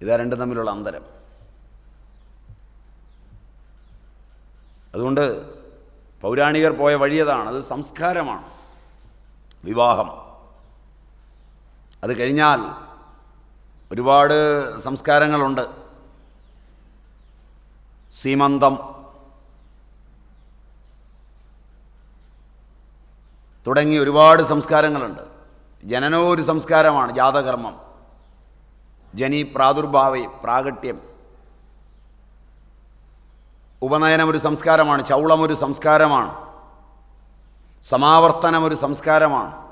ഇതാ രണ്ടും തമ്മിലുള്ള അന്തരം. അതുകൊണ്ട് പൗരാണികർ പോയ വഴിയതാണ് അത് സംസ്കാരമാണ്. വിവാഹം. അത് കഴിഞ്ഞാൽ ഒരുപാട് സംസ്കാരങ്ങളുണ്ട്. സീമന്തം. തുടങ്ങി ഒരുപാട് സംസ്കാരങ്ങളുണ്ട്. ജനനവും ഒരു സംസ്കാരമാണ് ജാതകർമ്മം. ജനി പ്രാദുർഭാവി പ്രാഗട്യം. ഉപനയനം ഒരു സംസ്കാരമാണ് ചൗളം ഒരു സംസ്കാരമാണ് സമാവർത്തനം ഒരു സംസ്കാരമാണ്.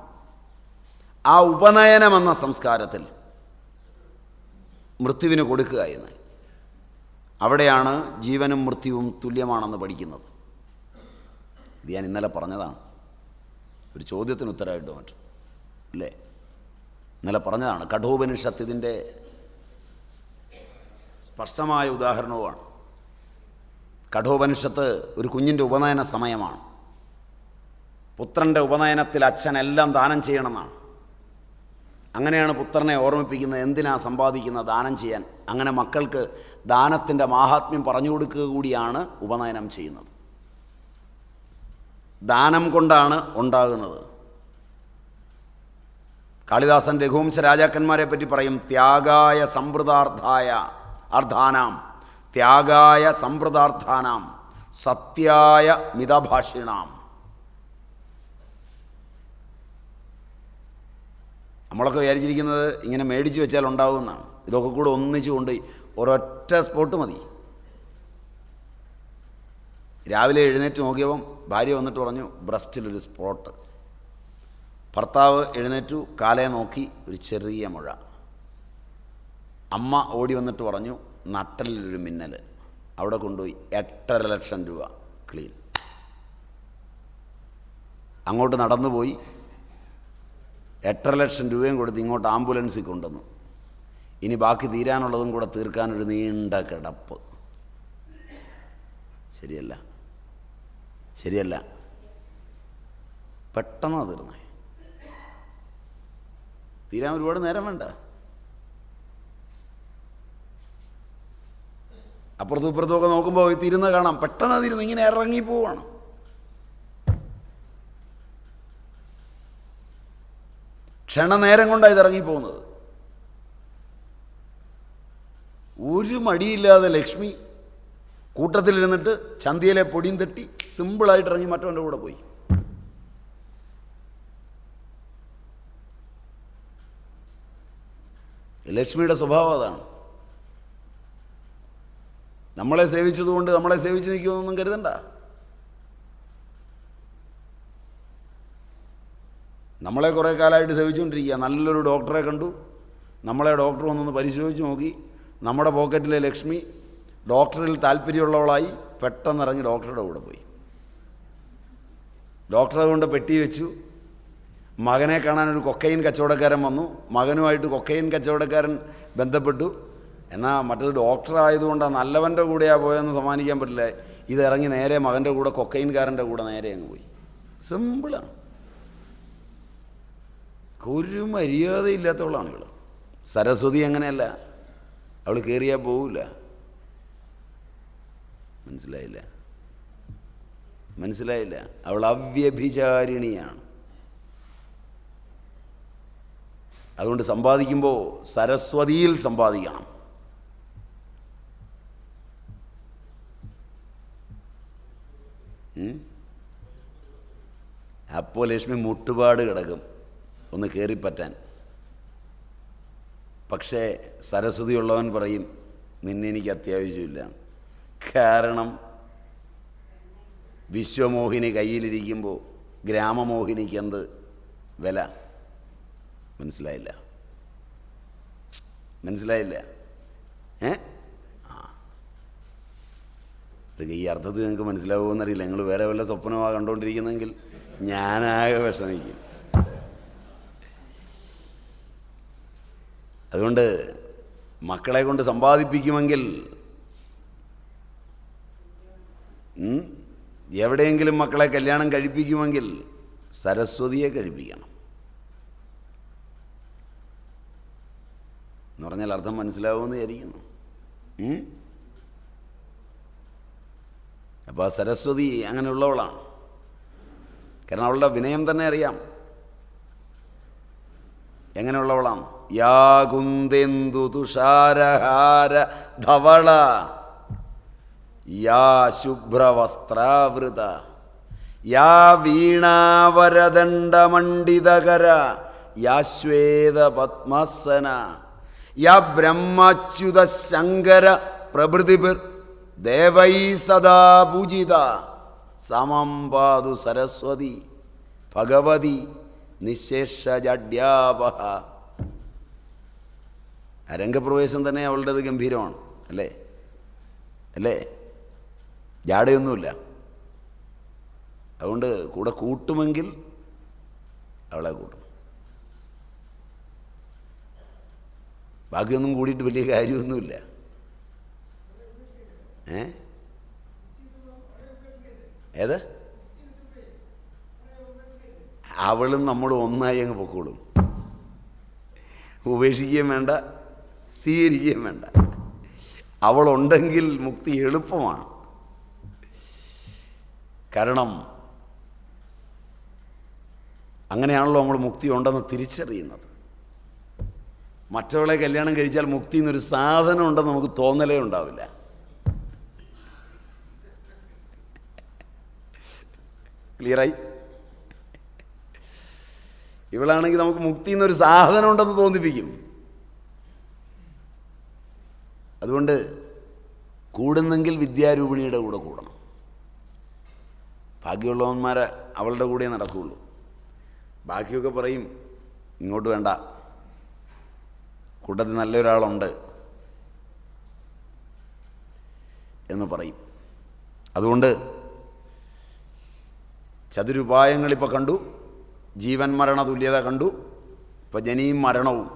ആ ഉപനയനമെന്ന സംസ്കാരത്തിൽ മൃത്യുവിന് കൊടുക്കുക എന്ന്. അവിടെയാണ് ജീവനും മൃത്യുവും തുല്യമാണെന്ന് പഠിക്കുന്നത്. ഇത് ഞാൻ ഇന്നലെ പറഞ്ഞതാണ്. ഒരു ചോദ്യത്തിന് ഉത്തരമായിട്ട് മറ്റും. അല്ലേ? ഇന്നലെ പറഞ്ഞതാണ് കഠോപനിഷത്ത് ഇതിന്റെ സ്പഷ്ടമായ ഉദാഹരണവുമാണ്. കഠോപനിഷത്ത് ഒരു കുഞ്ഞിന്റെ ഉപനയന സമയമാണ്. പുത്രന്റെ ഉപനയനത്തിൽ അച്ഛൻ എല്ലാം ദാനം ചെയ്യണമെന്നാണ്. അങ്ങനെയാണ് പുത്രനെ ഓർമ്മിപ്പിക്കുന്നത്. എന്തിനാ സമ്പാദിക്കുന്ന ദാനം ചെയ്യാൻ? അങ്ങനെ മക്കൾക്ക് ദാനത്തിന്റെ മാഹാത്മ്യം പറഞ്ഞു കൊടുക്കുക കൂടിയാണ് ഉപനയനം ചെയ്യുന്നത്. ദാനം കൊണ്ടാണ് ഉണ്ടാകുന്നത്. കാളിദാസൻ രഘുവംശ രാജാക്കന്മാരെ പറ്റി പറയും ത്യാഗായ സമ്പ്രദാർത്ഥായ. അർദ്ധാനാം ത്യാഗായ സമ്പ്രദാർത്ഥാനാം. സത്യായ മിതഭാഷിണാം. നമ്മളൊക്കെ വിചാരിച്ചിരിക്കുന്നത് ഇങ്ങനെ മേടിച്ച് വെച്ചാൽ ഉണ്ടാവുമെന്നാണ്. ഇതൊക്കെ കൂടെ ഒന്നിച്ചു കൊണ്ട് ഒരൊറ്റ സ്പോട്ട് മതി. രാവിലെ എഴുന്നേറ്റ് നോക്കിയപ്പം ഭാര്യ വന്നിട്ട് പറഞ്ഞു ബ്രസ്റ്റിലൊരു സ്പോട്ട് ഭർത്താവ് എഴുന്നേറ്റു കാലയെ നോക്കി ഒരു ചെറിയ മുഴ. അമ്മ ഓടി വന്നിട്ട് പറഞ്ഞു നട്ടലിലൊരു മിന്നൽ അവിടെ കൊണ്ടുപോയി എട്ടര ലക്ഷം രൂപ ക്ലീൻ. അങ്ങോട്ട് നടന്നുപോയി. എട്ടര ലക്ഷം രൂപയും കൊടുത്ത് ഇങ്ങോട്ട് ആംബുലൻസിൽ കൊണ്ടുവന്നു. ഇനി ബാക്കി തീരാനുള്ളതും കൂടെ തീർക്കാനൊരു നീണ്ട കിടപ്പ്. ശരിയല്ല. ശരിയല്ല. പെട്ടെന്നാണ് തീർന്നേ. തീരാൻ ഒരുപാട് നേരം വേണ്ട. അപ്പുറത്തും ഇപ്പുറത്തും ഒക്കെ നോക്കുമ്പോൾ തിരുന്ന് കാണാം. പെട്ടെന്ന് തിരുന്ന് ഇങ്ങനെ ഇറങ്ങി പോവാണ്. ക്ഷണനേരം കൊണ്ടാണ് ഇതിറങ്ങിപ്പോകുന്നത് ഒരു മടിയില്ലാതെ ലക്ഷ്മി കൂട്ടത്തിലിരുന്നിട്ട് ചന്തിയിലെ പൊടിയും തട്ടി സിമ്പിളായിട്ട് ഇറങ്ങി മറ്റവന്റെ കൂടെ പോയി. ലക്ഷ്മിയുടെ സ്വഭാവം അതാണ്. നമ്മളെ സേവിച്ചതുകൊണ്ട് നമ്മളെ സേവിച്ച് നിൽക്കുമെന്നൊന്നും കരുതണ്ട. നമ്മളെ കുറേ കാലമായിട്ട് സേവിച്ചുകൊണ്ടിരിക്കുക. നല്ലൊരു ഡോക്ടറെ കണ്ടു. നമ്മളെ ഡോക്ടർ വന്നൊന്ന് പരിശോധിച്ച് നോക്കി. നമ്മുടെ പോക്കറ്റിലെ ലക്ഷ്മി ഡോക്ടറിൽ താല്പര്യമുള്ളവളായി പെട്ടെന്ന് ഇറങ്ങി ഡോക്ടറുടെ കൂടെ പോയി. ഡോക്ടറെ കൊണ്ട് പെട്ടി വെച്ചു. മകനെ കാണാൻ ഒരു കൊക്കൈൻ കച്ചവടക്കാരൻ വന്നു. മകനുമായിട്ട് കൊക്കൈൻ കച്ചവടക്കാരൻ ബന്ധപ്പെട്ടു. എന്നാൽ മറ്റത് ഡോക്ടർ ആയതുകൊണ്ട് നല്ലവന്റെ കൂടെയാണ് പോയെന്ന് സമ്മാനിക്കാൻ പറ്റില്ല. ഇത് ഇറങ്ങി നേരെ മകന്റെ കൂടെ കൊക്കൈൻകാരന്റെ കൂടെ നേരെ അങ്ങ് പോയി. സിമ്പിളാണ് ഒരു മര്യാദയില്ലാത്തവളാണ് ഇവൾ സരസ്വതി അങ്ങനെയല്ല. അവൾ കയറിയാൽ പോവില്ല മനസ്സിലായില്ല? മനസ്സിലായില്ല? അവൾ അവ്യഭിചാരിണിയാണ്. അതുകൊണ്ട് സമ്പാദിക്കുമ്പോൾ സരസ്വതിയിൽ സമ്പാദിക്കണം. അപ്പോൾ ലക്ഷ്മി മുട്ടുപാട് കിടക്കും. ഒന്ന് കയറിപ്പറ്റാൻ പക്ഷേ സരസ്വതി ഉള്ളവൻ പറയും നിന്നെ എനിക്ക് അത്യാവശ്യമില്ല. കാരണം വിശ്വമോഹിനി കയ്യിലിരിക്കുമ്പോൾ ഗ്രാമമോഹിനിക്ക് എന്ത് വില? മനസ്സിലായില്ല. മനസ്സിലായില്ല. ഏ? ആ. ഈ അർത്ഥത്തിൽ നിങ്ങൾക്ക് മനസ്സിലാവുമെന്നറിയില്ല നിങ്ങൾ വേറെ വല്ല സ്വപ്നമാണ് കണ്ടുകൊണ്ടിരിക്കുന്നെങ്കിൽ ഞാനാകെ വിഷമിക്കും. അതുകൊണ്ട് മക്കളെ കൊണ്ട് സമ്പാദിപ്പിക്കുമെങ്കിൽ എവിടെയെങ്കിലും മക്കളെ കല്യാണം കഴിപ്പിക്കുമെങ്കിൽ സരസ്വതിയെ കഴിപ്പിക്കണം. എന്ന് പറഞ്ഞാൽ അർത്ഥം മനസ്സിലാവുമെന്ന് വിചാരിക്കുന്നു? അപ്പോൾ ആ സരസ്വതി അങ്ങനെയുള്ളവളാണ്. കാരണം അവളുടെ വിനയം തന്നെ അറിയാം. എങ്ങനെയുള്ളവളാണ് യാകുന്തെന്തു തുഷാരഹാര ധവള യാ ശുഭ്രവസ്ത്രാവൃത യാ വീണാവരദണ്ഡമണ്ഡിതകര യാ ശ്വേത പത്മാസന യാ ബ്രഹ്മച്യുത ശങ്കര പ്രഭൃതിപിർ ദേവൈ സദാ പൂജിത. സമം പാതു സരസ്വതി ഭഗവതി നിശേഷജഡ്യാപഹ. രംഗപ്രവേശം തന്നെ അവളുടേത് ഗംഭീരമാണ് അല്ലേ? അല്ലേ? ജാടയൊന്നുമില്ല. അതുകൊണ്ട് കൂടെ കൂട്ടുമെങ്കിൽ അവളെ കൂട്ടും. ബാക്കിയൊന്നും കൂടിയിട്ട് വലിയ കാര്യമൊന്നുമില്ല. ഏ? ഏത്? അവളും നമ്മളും ഒന്നായി അങ്ങ് പൊക്കോളും. ഉപേക്ഷിക്കുകയും വേണ്ട സ്വീകരിക്കുകയും വേണ്ട. അവളുണ്ടെങ്കിൽ മുക്തി എളുപ്പമാണ്. കാരണം അങ്ങനെയാണല്ലോ നമ്മൾ മുക്തി ഉണ്ടെന്ന് തിരിച്ചറിയുന്നത്. മറ്റവളെ കല്യാണം കഴിച്ചാൽ മുക്തി എന്നൊരു സാധനം ഉണ്ടെന്ന് നമുക്ക് തോന്നലേ ഉണ്ടാവില്ല. ക്ലിയറായി. ഇവളാണെങ്കിൽ നമുക്ക് മുക്തി എന്നൊരു സാധനം ഉണ്ടെന്ന് തോന്നിപ്പിക്കും. അതുകൊണ്ട് കൂടുന്നെങ്കിൽ വിദ്യാരൂപിണിയുടെ കൂടെ കൂടണം. ഭാഗ്യമുള്ളവന്മാർ അവളുടെ കൂടെ നടക്കുകയുള്ളൂ ബാക്കിയൊക്കെ പറയും ഇങ്ങോട്ട് വേണ്ട. കൂട്ടത്തിൽ നല്ലൊരാളുണ്ട് എന്ന് പറയും. അതുകൊണ്ട് ചതുരുപായങ്ങളിപ്പോൾ കണ്ടു. ജീവൻ മരണ തുല്യത കണ്ടു. ഇപ്പോൾ ജനിയും മരണവും.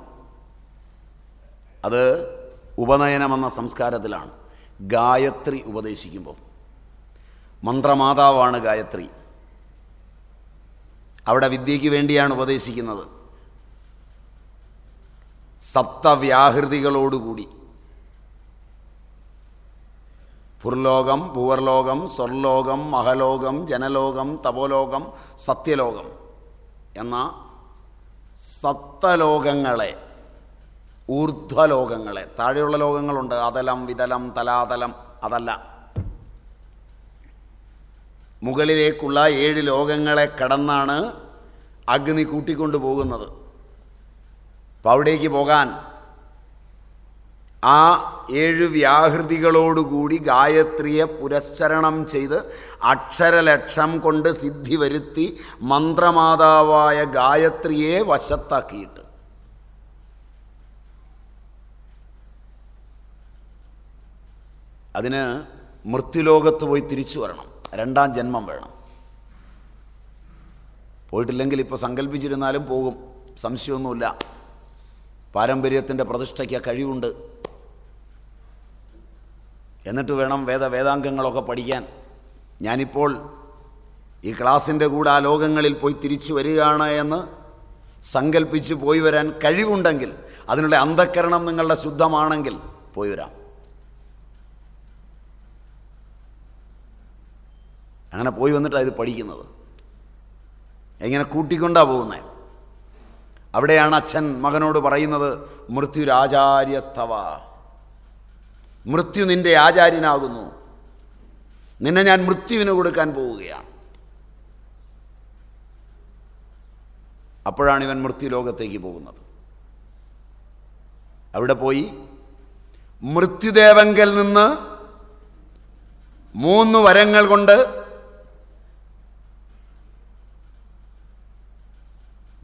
അത് ഉപനയനമെന്ന സംസ്കാരത്തിലാണ്. ഗായത്രി ഉപദേശിക്കുമ്പോൾ മന്ത്രമാതാവാണ് ഗായത്രി. അവിടെ വിദ്യയ്ക്ക് വേണ്ടിയാണ് ഉപദേശിക്കുന്നത്. സപ്തവ്യാഹൃതികളോടുകൂടി. പുർലോകം ഭൂവർലോകം സ്വർലോകം മഹലോകം ജനലോകം തപോലോകം സത്യലോകം എന്ന സപ്തലോകങ്ങളെ ഊർധ്വലോകങ്ങളെ. താഴെയുള്ള ലോകങ്ങളുണ്ട്. അതലം വിതലം തലാതലം അതല്ല. മുകളിലേക്കുള്ള ഏഴ് ലോകങ്ങളെ കടന്നാണ് അഗ്നി കൂട്ടിക്കൊണ്ടു പോകുന്നത് അപ്പോൾ അവിടേക്ക് പോകാൻ ആ ഏഴ് വ്യാഹൃതികളോടുകൂടി ഗായത്രിയെ പുരസ്ചരണം ചെയ്ത് അക്ഷരലക്ഷം കൊണ്ട് സിദ്ധി വരുത്തി മന്ത്രമാതാവായ ഗായത്രിയെ വശത്താക്കിയിട്ട്. അതിന് മൃത്യുലോകത്ത് പോയി തിരിച്ചു വരണം. രണ്ടാം ജന്മം വേണം. പോയിട്ടില്ലെങ്കിൽ ഇപ്പോൾ സങ്കല്പിച്ചിരുന്നാലും പോകും. സംശയമൊന്നുമില്ല. പാരമ്പര്യത്തിന്റെ പ്രതിഷ്ഠയ്ക്ക് കഴിവുണ്ട്. എന്നിട്ട് വേണം വേദ വേദാംഗങ്ങളൊക്കെ പഠിക്കാൻ. ഞാനിപ്പോൾ ഈ ക്ലാസിന്റെ കൂടെ ആ ലോകങ്ങളിൽ പോയി തിരിച്ചു വരികയാണ് എന്ന് സങ്കല്പിച്ച് പോയി വരാൻ കഴിവുണ്ടെങ്കിൽ അതിനുള്ള അന്ധക്കരണം നിങ്ങളുടെ ശുദ്ധമാണെങ്കിൽ പോയി വരാം. അങ്ങനെ പോയി വന്നിട്ടാണ് ഇത് പഠിക്കുന്നത്. എങ്ങനെ കൂട്ടിക്കൊണ്ടാണ് പോകുന്നത് അവിടെയാണ് അച്ഛൻ മകനോട് പറയുന്നത് മൃത്യുരാചാര്യസ്ഥവ മൃത്യു നിന്റെ ആചാര്യനാകുന്നു. നിന്നെ ഞാൻ മൃത്യുവിന് കൊടുക്കാൻ പോവുകയാണ്. അപ്പോഴാണ് ഇവൻ മൃത്യുലോകത്തേക്ക് പോകുന്നത്. അവിടെ പോയി മൃത്യുദേവങ്കൽ നിന്ന് മൂന്ന് വരങ്ങൾ കൊണ്ട്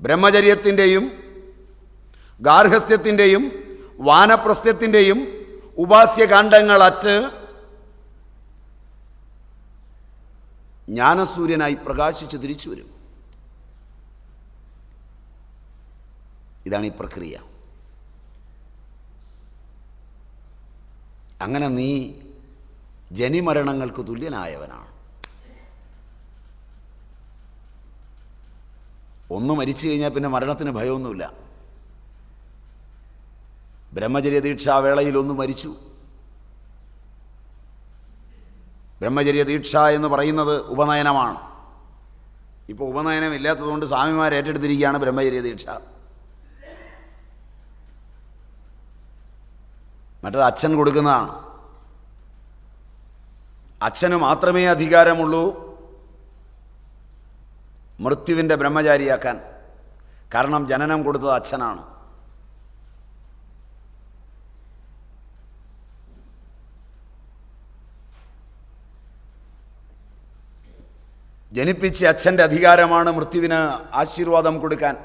ബ്രഹ്മചര്യത്തിന്റെയും ഗാർഹസ്ഥ്യത്തിന്റെയും വാനപ്രസ്ഥ്യത്തിന്റെയും ഉപാസ്യകാന്ഡങ്ങളറ്റ് ജ്ഞാനസൂര്യനായി പ്രകാശിച്ച് തിരിച്ചു വരും. ഇതാണ് ഈ പ്രക്രിയ. അങ്ങനെ നീ ജനിമരണങ്ങൾക്ക് തുല്യനായവനാണ്. ഒന്ന് മരിച്ചു കഴിഞ്ഞാൽ പിന്നെ മരണത്തിന് ഭയമൊന്നുമില്ല. ബ്രഹ്മചര്യ ദീക്ഷാവേളയിൽ ഒന്ന് മരിച്ചു. ബ്രഹ്മചര്യ ദീക്ഷ എന്ന് പറയുന്നത് ഉപനയനമാണ്. ഇപ്പോൾ ഉപനയനം ഇല്ലാത്തതുകൊണ്ട് സ്വാമിമാർ ഏറ്റെടുത്തിരിക്കുകയാണ് ബ്രഹ്മചര്യ ദീക്ഷ മറ്റത് അച്ഛൻ കൊടുക്കുന്നതാണ്. അച്ഛന് മാത്രമേ അധികാരമുള്ളൂ. മൃത്യുവിന്റെ ബ്രഹ്മചാരിയാക്കാൻ. കാരണം ജനനം കൊടുത്തത് അച്ഛനാണ്. ജനിപ്പിച്ച അച്ഛന്റെ അധികാരമാണ് മൃത്യുവിന് ആശീർവാദം കൊടുക്കാൻ.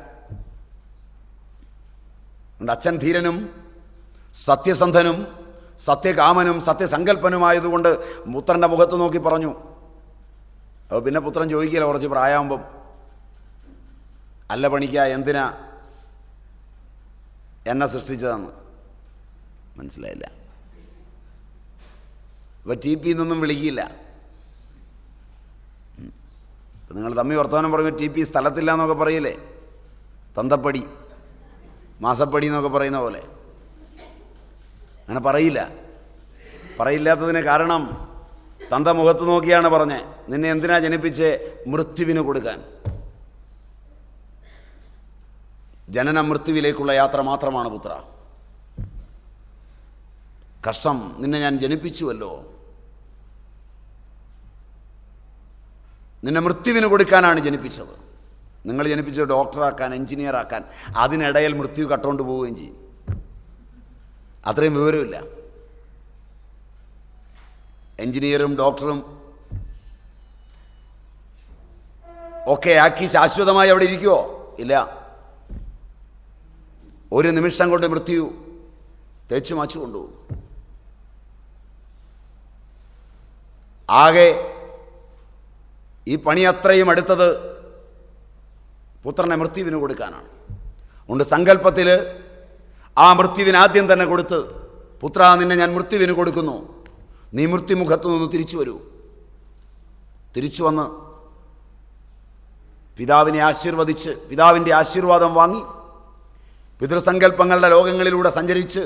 അച്ഛൻ ധീരനും സത്യസന്ധനും സത്യകാമനും സത്യസങ്കല്പനുമായതുകൊണ്ട് പുത്രന്റെ മുഖത്ത് നോക്കി പറഞ്ഞു. അപ്പോൾ പിന്നെ പുത്രൻ ചോദിക്കില്ല കുറച്ച് പ്രായമാകുമ്പം. അല്ല പണിക്ക എന്തിനാ എന്നെ സൃഷ്ടിച്ചതെന്ന്? മനസ്സിലായില്ല. ഇപ്പോൾ ടി പി എന്നൊന്നും വിളിക്കില്ല. ഇപ്പം നിങ്ങൾ തമ്മി വർത്തമാനം പറയുമ്പോൾ ടി പി സ്ഥലത്തില്ല എന്നൊക്കെ പറയില്ലേ? തന്തപ്പടി മാസപ്പടി എന്നൊക്കെ പറയുന്ന പോലെ. അങ്ങനെ പറയില്ല. പറയില്ലാത്തതിന് കാരണം തന്ത മുഖത്ത് നോക്കിയാണ് പറഞ്ഞത് നിന്നെ എന്തിനാ ജനിപ്പിച്ച്? മൃത്യുവിന് കൊടുക്കാൻ. ജനന മൃത്യുവിലേക്കുള്ള യാത്ര മാത്രമാണ് പുത്ര. കഷ്ടം നിന്നെ ഞാൻ ജനിപ്പിച്ചുവല്ലോ. നിന്നെ മൃത്യുവിന് കൊടുക്കാനാണ് ജനിപ്പിച്ചത്. നിങ്ങൾ ജനിപ്പിച്ചത് ഡോക്ടറാക്കാൻ എഞ്ചിനീയറാക്കാൻ അതിനിടയിൽ മൃത്യു കട്ടുകൊണ്ട് പോവുകയും ചെയ്യും. അത്രയും വിവരമില്ല. എഞ്ചിനീയറും ഡോക്ടറും ഒക്കെ ആക്കി ശാശ്വതമായി അവിടെ ഇരിക്കുമോ ഇല്ല. ഒരു നിമിഷം കൊണ്ട് മൃത്യു തേച്ചു മാച്ചു കൊണ്ടുപോകും ആകെ ഈ പണി അത്രയും അടുത്തത് പുത്രനെ മൃത്യുവിന് കൊടുക്കാനാണ്. അതുകൊണ്ട് സങ്കല്പത്തിൽ ആ മൃത്യുവിന് ആദ്യം തന്നെ കൊടുത്ത് പുത്ര നിന്നെ ഞാൻ മൃത്യുവിന് കൊടുക്കുന്നു. നീ മൃത്യുമുഖത്തു നിന്ന് തിരിച്ചു വരൂ. തിരിച്ചു വന്ന് പിതാവിനെ ആശീർവദിച്ച് പിതാവിന്റെ ആശീർവാദം വാങ്ങി പിതൃസങ്കല്പങ്ങളുടെ ലോകങ്ങളിലൂടെ സഞ്ചരിച്ച്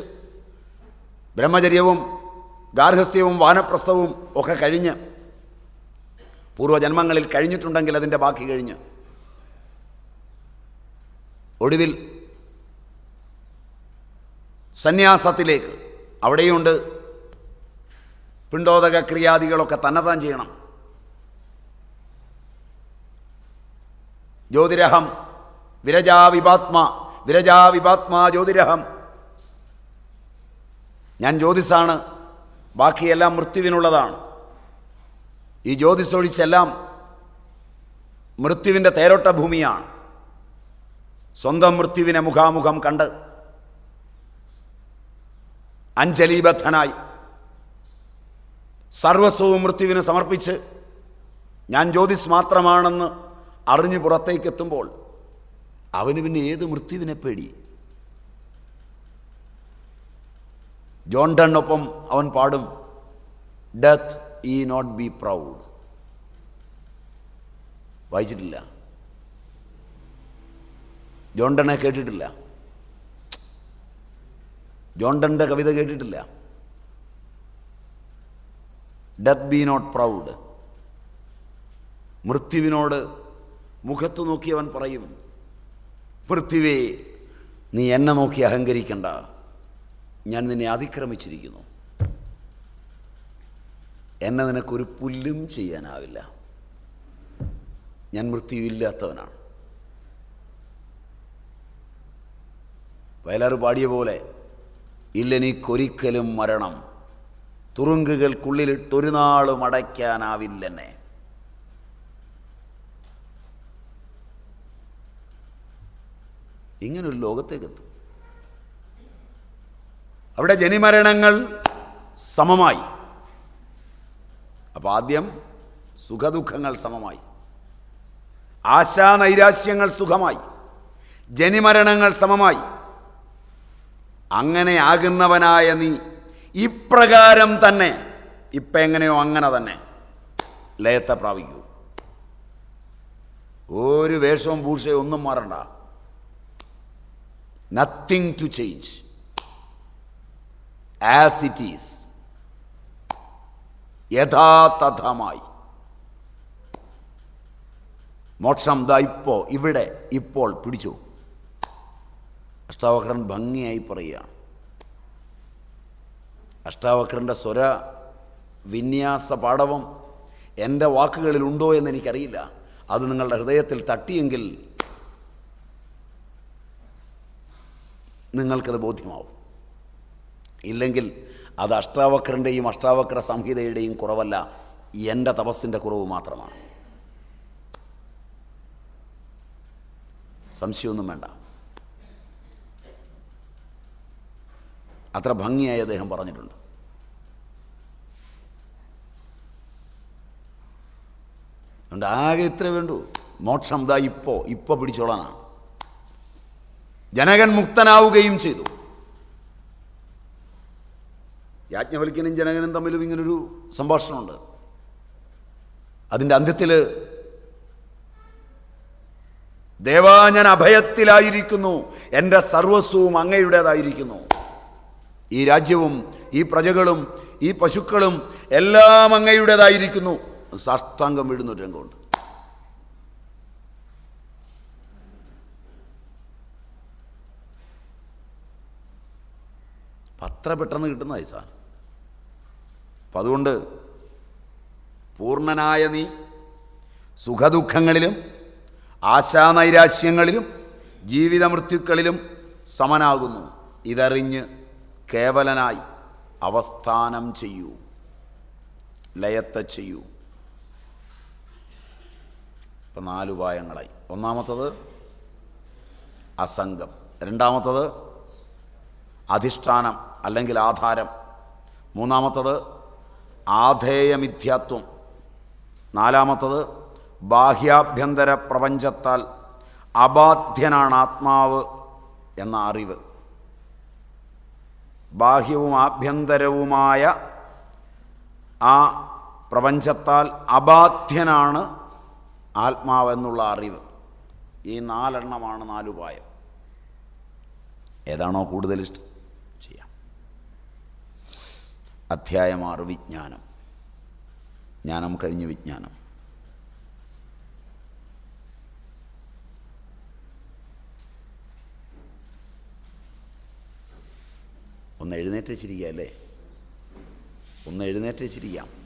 ബ്രഹ്മചര്യവും ഗാർഹസ്ഥ്യവും വാനപ്രസ്ഥവും ഒക്കെ കഴിഞ്ഞ് പൂർവജന്മങ്ങളിൽ കഴിഞ്ഞിട്ടുണ്ടെങ്കിൽ അതിന്റെ ബാക്കി കഴിഞ്ഞ് ഒടുവിൽ സന്യാസത്തിലേക്ക് അവിടെയുണ്ട് പിണ്ടോദക ക്രിയാദികളൊക്കെ തന്നെത്താൻ ചെയ്യണം. ജ്യോതിരഹം വിരജാ വിപാത്മ വിരജാ വിപാത്മാ ജ്യോതിരഹം ഞാൻ ജ്യോതിസാണ് ബാക്കിയെല്ലാം മൃത്യുവിനുള്ളതാണ്. ഈ ജ്യോതിസൊഴിച്ചെല്ലാം മൃത്യുവിന്റെ തേരോട്ട ഭൂമിയാണ്. സ്വന്തം മൃത്യുവിനെ മുഖാമുഖം കണ്ട് അഞ്ജലിബദ്ധനായി സർവസ്വവും മൃത്യുവിന് സമർപ്പിച്ച് ഞാൻ ജ്യോതിസ് മാത്രമാണെന്ന് അറിഞ്ഞു പുറത്തേക്ക് എത്തുമ്പോൾ അവന് പിന്നെ ഏത് മൃത്യുവിനെ പേടി? ജോൺ ഡണ്ണൊപ്പം അവൻ പാടും ഡെത്ത് ഈ നോട്ട് ബി പ്രൗഡ് വായിച്ചിട്ടില്ല. ഡണ്ണെ കേട്ടിട്ടില്ല. ജോണ്ടന്റെ കവിത കേട്ടിട്ടില്ല. ഡെത്ത് ബി നോട്ട് പ്രൗഡ് മൃത്യുവിനോട് മുഖത്ത് നോക്കി അവൻ പറയും പൃഥ്വിവേ നീ എന്നെ നോക്കി അഹങ്കരിക്കണ്ട. ഞാൻ നിന്നെ അതിക്രമിച്ചിരിക്കുന്നു. എന്നെ നിനക്കൊരു പുല്ലും ചെയ്യാനാവില്ല. ഞാൻ മൃത്യുവില്ലാത്തവനാണ് വയലാറ് പാടിയ പോലെ ഇല്ലെനിക്കൊരിക്കലും മരണം. തുറുങ്കുകൾക്കുള്ളിലിട്ടൊരു നാളും അടയ്ക്കാനാവില്ലെന്നെ. ഇങ്ങനൊരു ലോകത്തേക്കെത്തും. അവിടെ ജനിമരണങ്ങൾ സമമായി. അപ്പോൾ ആദ്യം സുഖദുഃഖങ്ങൾ സമമായി. ആശാനൈരാശ്യങ്ങൾ സുഖമായി. ജനിമരണങ്ങൾ സമമായി. അങ്ങനെ ആകുന്നവനായ നീ ഇപ്രകാരം തന്നെ ഇപ്പം എങ്ങനെയോ അങ്ങനെ തന്നെ ലയത്തെ പ്രാപിക്കൂ. ഒരു വേഷവും ഭൂഷയും ഒന്നും മാറണ്ട. Nothing to change as it is യഥാതഥമായി മോക്ഷം ദാ ഇപ്പോൾ ഇവിടെ ഇപ്പോൾ പിടിച്ചു. അഷ്ടാവക്രൻ ഭംഗിയായി പറയുകയാണ്. അഷ്ടാവക്രന്റെ സ്വര വിന്യാസ പാടവം എന്റെ വാക്കുകളിലുണ്ടോ എന്ന് എനിക്കറിയില്ല. അത് നിങ്ങളുടെ ഹൃദയത്തിൽ തട്ടിയെങ്കിൽ നിങ്ങൾക്കത് ബോധ്യമാവും. ഇല്ലെങ്കിൽ അത് അഷ്ടാവക്രന്റെയും അഷ്ടാവക്ര സംഹിതയുടെയും കുറവല്ല എന്റെ തപസ്സിന്റെ കുറവ് മാത്രമാണ്. സംശയമൊന്നും വേണ്ട. അത്ര ഭംഗിയായി അദ്ദേഹം പറഞ്ഞിട്ടുണ്ട്. അതുകൊണ്ട് ആകെ ഇത്ര വേണ്ടു. മോക്ഷം ദാ ഇപ്പോൾ ഇപ്പോൾ പിടിച്ചോളാനാണ്. ജനകൻ മുക്തനാവുകയും ചെയ്തു. യാജ്ഞവൽക്കനും ജനകനും തമ്മിലും ഇങ്ങനൊരു സംഭാഷണമുണ്ട്. അതിന്റെ അന്ത്യത്തിൽ ദേവാ ഞാൻ അഭയത്തിലായിരിക്കുന്നു എന്റെ സർവസ്വവും അങ്ങയുടേതായിരിക്കുന്നു. ഈ രാജ്യവും ഈ പ്രജകളും ഈ പശുക്കളും എല്ലാം അങ്ങയുടേതായിരിക്കുന്നു. സാഷ്ടാംഗം വീഴുന്ന ഒരു രംഗമുണ്ട്. അത്ര പെട്ടെന്ന് കിട്ടുന്നതായി സാർ അപ്പം അതുകൊണ്ട് പൂർണനായ നീ സുഖദുഃഖങ്ങളിലും ആശാനൈരാശ്യങ്ങളിലും ജീവിതമൃത്യുക്കളിലും സമനാകുന്നു. ഇതറിഞ്ഞ് കേവലനായി അവസ്ഥാനം ചെയ്യൂ. ലയത്തെ ചെയ്യൂ. ഇപ്പം നാലുപായങ്ങളായി ഒന്നാമത്തത് അസംഗം. രണ്ടാമത്തത് അധിഷ്ഠാനം. അല്ലെങ്കിൽ ആധാരം. മൂന്നാമത്തത് ആധേയമിഥ്യാത്വം. നാലാമത്തത് ബാഹ്യാഭ്യന്തര പ്രപഞ്ചത്താൽ അബാധ്യനാണ് ആത്മാവ് എന്ന അറിവ്. ബാഹ്യവും ആഭ്യന്തരവുമായ ആ പ്രപഞ്ചത്താൽ അബാധ്യനാണ് ആത്മാവെന്നുള്ള അറിവ്. ഈ നാലെണ്ണമാണ് നാലുപായം. ഏതാണോ കൂടുതൽ ഇഷ്ടം ചെയ്യാം അധ്യായം ആറ് വിജ്ഞാനം. ജ്ഞാനം കഴിഞ്ഞ് വിജ്ഞാനം. ഒന്ന് എഴുന്നേറ്റ് വെച്ചിരിക്കുക അല്ലേ? ഒന്ന് എഴുന്നേറ്റ് ചിരിക്കാം.